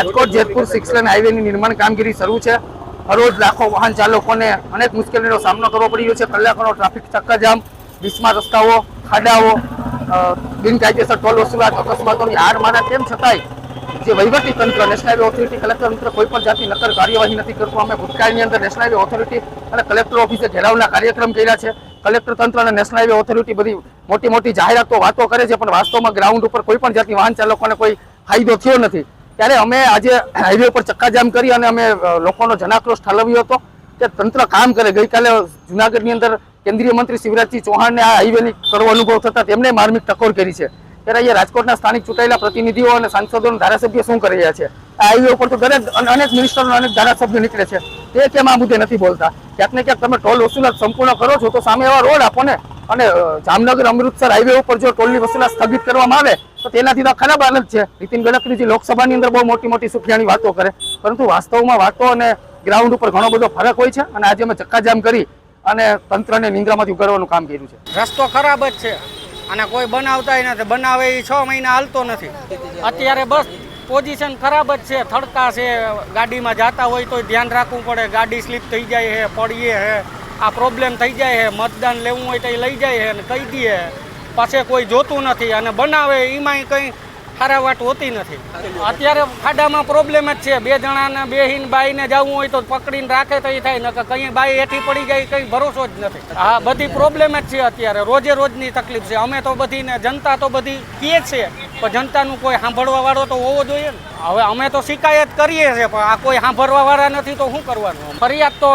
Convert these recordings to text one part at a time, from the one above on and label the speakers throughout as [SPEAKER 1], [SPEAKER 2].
[SPEAKER 1] Rajkot, Jetpur six lane હાઈવેની નિર્માણ કામગીરી શરૂ છે. હરોજ લાખો વાહન ચાલકોને અનેક મુશ્કેલીનો સામનો કરવો પડી રહ્યો છે. કલાકોનો ટ્રાફિક ચક્કાજામ બિસ્માર રસ્તાઓ, ખાડાઓ બિનકાયદેસર ટોલ વસૂલાત, અકસ્માતોની હાર માના તેમ છતાંય જે વહીવટી તંત્ર નેશનલ હાઈવે ઓથોરિટી કલેક્ટર તંત્ર કોઈ પણ જાતની નક્કર કાર્યવાહી નથી કરતું. અમે ભૂતકાળની અંદર નેશનલ હાઈવે ઓથોરિટી અને કલેક્ટર ઓફિસે ઘેરાવના કાર્યક્રમ કર્યા છે. કલેક્ટર તંત્ર અને નેશનલ હાઈવે ઓથોરિટી બધી મોટી મોટી જાહેરાતો, વાતો કરે છે, પણ વાસ્તવમાં ગ્રાઉન્ડ ઉપર કોઈ પણ જાતની વાહન ચાલકોને કોઈ ફાયદો થયો નથી. ત્યારે અમે આજે હાઈવે ઉપર ચક્કાજામ કરી અને અમે લોકોનો જનાક્રોશ ઠાલવ્યો હતો કે તંત્ર કામ કરે. ગઈકાલે જુનાગઢની અંદર કેન્દ્રીય મંત્રી શિવરાજસિંહ ચૌહાણને આ હાઈવેની કરવો અનુભવ થતા તેમણે માર્મિક ટકોર કરી છે. ત્યારે અહીંયા રાજકોટના સ્થાનિક ચૂંટાયેલા પ્રતિનિધિઓ અને સાંસદો ધારાસભ્ય શું કરી રહ્યા છે? આ હાઈવે ઉપર તો દરેક અન- અનેક મિનિસ્ટરો અનેક ધારાસભ્યો નીકળે છે. તે કેમ આ મુદ્દે નથી બોલતા? ક્યાંક ને ક્યાંક તમે ટોલ વસૂલાત સંપૂર્ણ કરો છો તો સામે એવા રોડ આપો ને. અને જામનગર, અમૃતસર હાઈવે ઉપર જો ટોલની વસૂલાત સ્થગિત કરવામાં આવે તો તેનાથી તો ખરાબ હાલત છે. નીતિન ગડકરીજી લોકસભાની અંદર બહુ મોટી મોટી સુખિયાની વાતો કરે, પરંતુ વાસ્તવમાં વાતો અને ગ્રાઉન્ડ ઉપર ઘણો બધો ફરક હોય છે અને આજે અમે ચક્કાજામ કરી અને તંત્રને નિંદ્રામાંથી ઉગારવાનું કામ કર્યું છે.
[SPEAKER 2] રસ્તો ખરાબ જ છે. અને કોઈ બનાવતાય નથી. બનાવે એ છ મહિના હાલતો નથી. અત્યારે બસ પોઝિશન ખરાબ જ છે. થડકા છે. ગાડીમાં જતા હોય તો ધ્યાન રાખવું પડે. ગાડી સ્લીપ થઈ જાય છે પડીએ છે આ પ્રોબ્લેમ થઈ જાય છે મતદાન લેવું હોય તો એ લઈ જાય છે અને કહી દઈએ પાછે કોઈ જોતું નથી અને બનાવે, એમાંય કંઈ સારા વાત હોતી નથી. અત્યારે ખાડામાં પ્રોબ્લેમ જ છે. બે જણાને બેહીને બાઈને જવું હોય તો પકડીને રાખે તો એ થાય, નકર કઈ બાઈ એઠી પડી જાય કંઈ ભરોસો જ નથી. હા બધી પ્રોબ્લેમ જ છે અત્યારે. રોજે રોજની તકલીફ છે. અમે તો બધી ને જનતા તો બધી કહે છે, પણ જનતાનું કોઈ સાંભળવા વાળો તો હોવો જોઈએ ને. હવે અમે તો શિકાયત કરીએ છીએ, પણ આ કોઈ સાંભળવા વાળા નથી તો શું કરવાનું? ફરિયાદ તો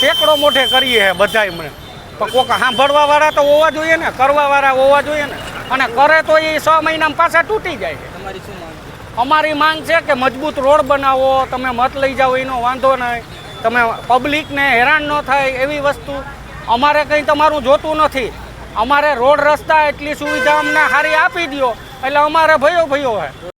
[SPEAKER 2] સેંકડો મોઢે કરીએ બધા મને. પણ કોક સાંભળવા વાળા તો હોવા જોઈએ ને કરવા વાળા હોવા જોઈએ ને. અને કરે તો એ છ મહિનામાં પાછા તૂટી જાય. છે? અમારી માંગ છે કે મજબૂત રોડ બનાવો તમે મત લઈ જાઓ એનો વાંધો નહીં. તમે પબ્લિકને હેરાન ન થાય એવી વસ્તુ. અમારે કંઈ તમારું જોતું નથી. અમારે રોડ રસ્તા એટલી સુવિધા અમને સારી આપી દો એટલે અમારે ભયો ભયો હે.